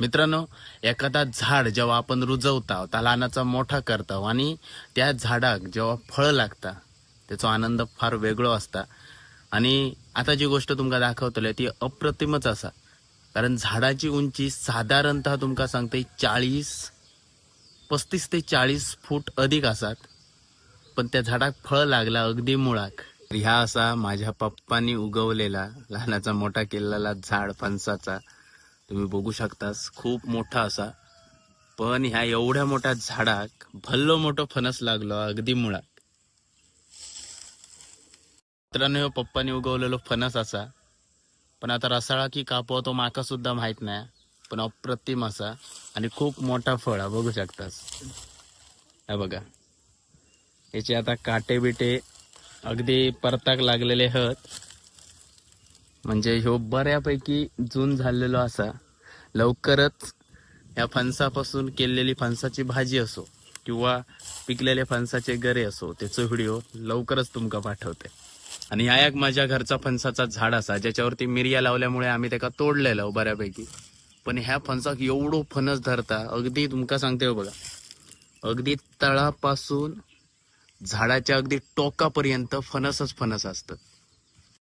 मित्रांनो एखादा झाड जेव्हा आपण रुजवता त्या लहानाचा मोठा करता हो, आणि त्या झाडाक जेव्हा फळ लागता त्याचा आनंद फार वेगळो असता. आणि आता जी गोष्ट तुमका दाखवतले ती अप्रतिमच असा. कारण झाडाची उंची साधारणत तुमका सांगते चाळीस पस्तीस ते चाळीस फूट अधिक असतात पण त्या झाडाक फळ लागला अगदी मुळाक. ह्या असा माझ्या पप्पांनी उगवलेला लहानाचा मोठा केलेला झाड फणसाचा तुम्ही बघू शकतास खूप मोठा असा. पण ह्या एवढ्या मोठ्या झाडाक भल्लो मोठो फणस लागलो अगदी मुळाक मित्रांनो हो पप्पानी उगवलेलो फणस असा. पण आता रसाळा की कापवा तो माका सुद्धा माहीत नाही पण अप्रतिम असा. आणि खूप मोठा फळ हा, बघू शकतास. हा बघा. याचे आता काटे बिटे अगदी परताक लागलेले हत. म्हणजे ह्यो बऱ्यापैकी जून झालेलो असा. लवकरच या फणसापासून केलेली फणसाची भाजी असो किंवा पिकलेले फणसाचे गरे असो त्याचो व्हिडिओ लवकरच तुमका पाठवते. आणि ह्या एक माझ्या घरचा फणसाचा झाड असा ज्याच्यावरती मिरया लावल्यामुळे आम्ही त्याका तोडलेलो बऱ्यापैकी. पण ह्या फणसाक एवढो फणस धरता अगदी तुमका सांगते हो बघा. अगदी तळापासून झाडाच्या अगदी टोकापर्यंत फणसच फणस असतं.